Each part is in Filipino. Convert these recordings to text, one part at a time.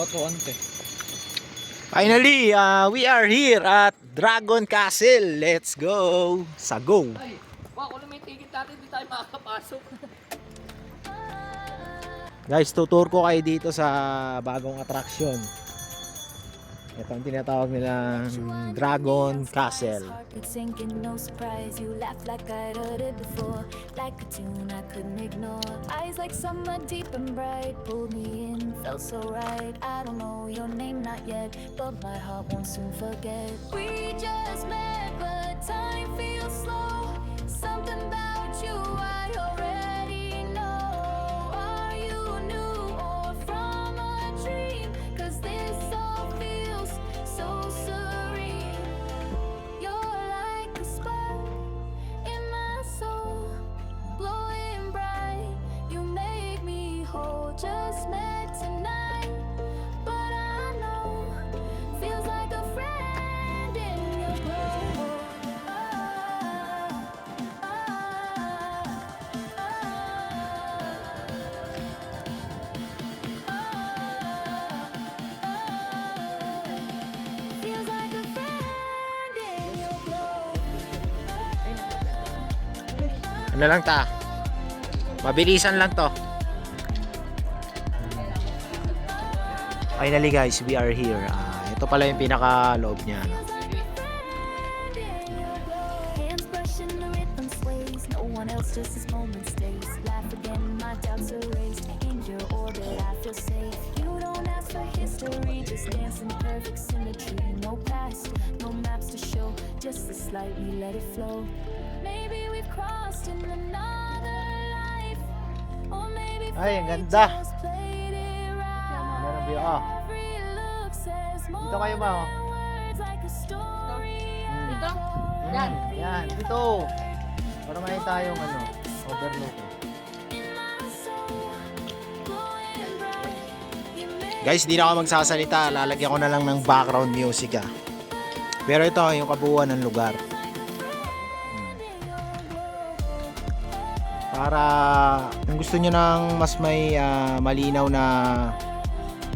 batuan te. Finally, uh, we are here at Dragon Castle. Let's go! Sa go! Ay, wako na may ticket natin, hindi tayo makakapasok. Guys, tutur ko kayo dito sa bagong attraction. Ito ang tinatawag nilang Dragon Castle. It's sinking, no Ano lang ta? Mabilisan lang to. Finally guys, we are here. Ah, ito pala yung pinaka loob niya. no? Hands brushing the rhythm sways. No just this moment stays. Laugh again, my doubts erased. In your orbit, I feel safe. You don't ask for history, just dance in perfect symmetry. No past, no maps to show, just the slight we let it flow. Maybe Ay, ang ganda. right. Meron view. Ah, look says more dito kayo ba? Oh? than words, like a story Ito? Hmm, Yan. Yan, dito. Para may tayong ano, overlook. Guys, di na ako magsasalita. Lalagyan ko na lang ng background music ah. Pero ito, yung kabuuan ng lugar. Para kung gusto nyo ng mas may ah, malinaw na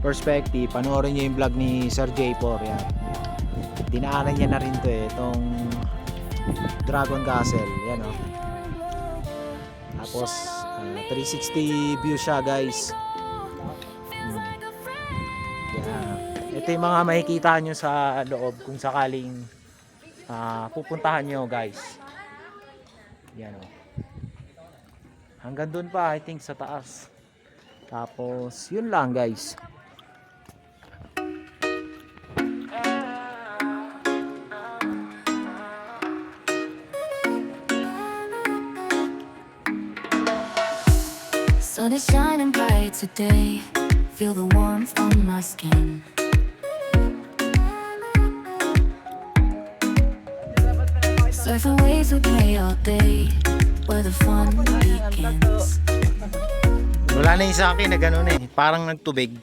perspective, panoorin nyo yung vlog ni Sir J4. Yan. Dinaanan niya na rin to eh, itong Dragon Castle. Yan oh. Tapos, ah, 360 view siya guys. Hmm. Yan. Ito yung mga makikita nyo sa loob kung sakaling ah, pupuntahan nyo guys. Yan oh. Hanggang doon pa, I think sa taas. Tapos, yun lang guys. Sun is shining bright today. Feel the warmth on my skin. Surfing waves we play all day, where the fun begins. Wala na yung sa akin na gano'n eh. Parang nagtubig.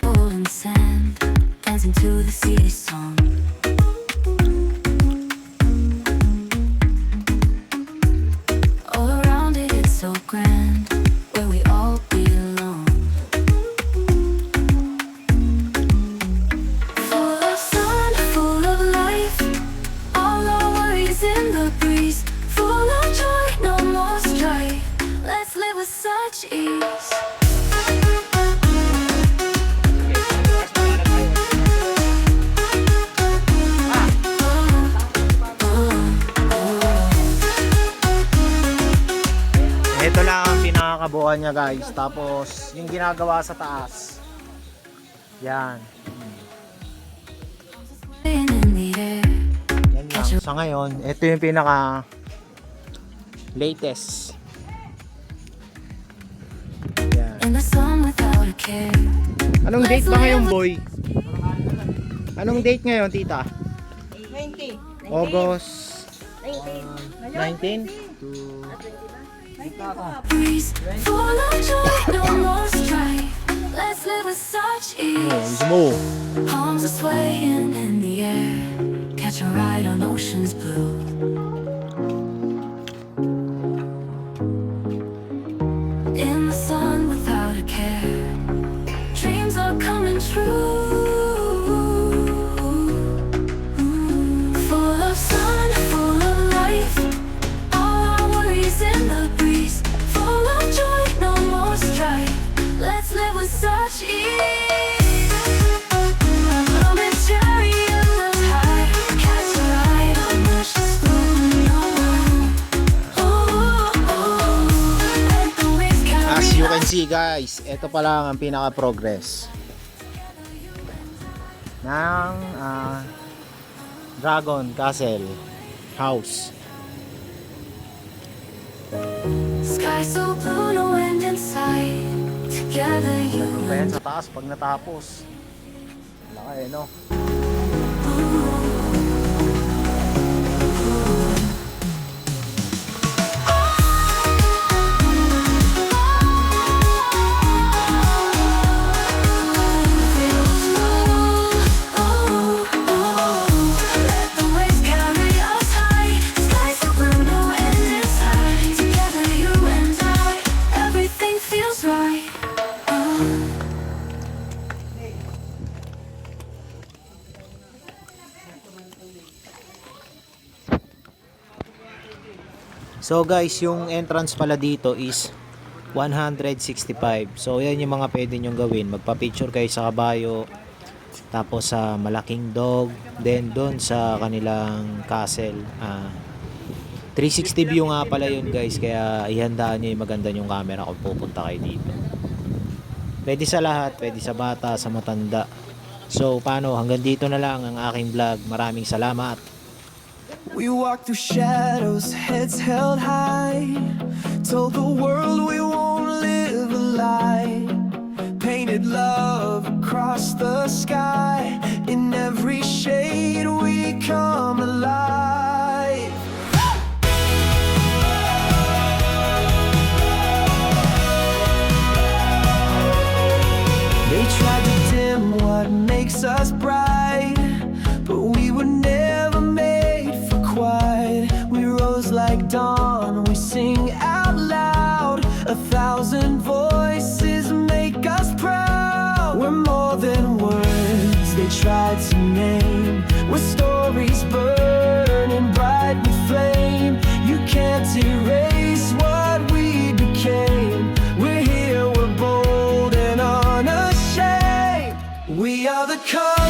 Golden sand, dancing to the city song. Ease. Ito lang ang pinakakabuuan niya guys. Tapos yung ginagawa sa taas. Yan. Yan lang. Sa ngayon, ito yung pinaka latest. Anong date ba ngayon boy? Anong date ngayon tita? 20. August 19. 19 to Breeze full of joy, no more strife. Let's live with such Oh, ease. mismo. Palms are swaying in the air. Catch a ride on ocean's blue. In the sun Ah, such ease. you can see guys, ito pa lang ang pinaka-progress ng uh, Dragon Castle House. Sky so blue, no end in sight. Ano pa yan sa taas pag natapos? Laki no? So guys, yung entrance pala dito is 165. So yan yung mga pwede nyong gawin. Magpa-picture kayo sa kabayo, tapos sa malaking dog, then doon sa kanilang castle. Ah, 360 view nga pala yun guys, kaya ihandaan nyo yung maganda yung camera kung pupunta kayo dito. Pwede sa lahat, pwede sa bata, sa matanda. So paano, hanggang dito na lang ang aking vlog. Maraming salamat. We walked through shadows, heads held high. Told the world we won't live a lie. Painted love across the sky. In every shade we come voices make us proud. We're more than words they tried to name. We're stories burning bright with flame. You can't erase what we became. We're here, we're bold and unashamed. We are the colors.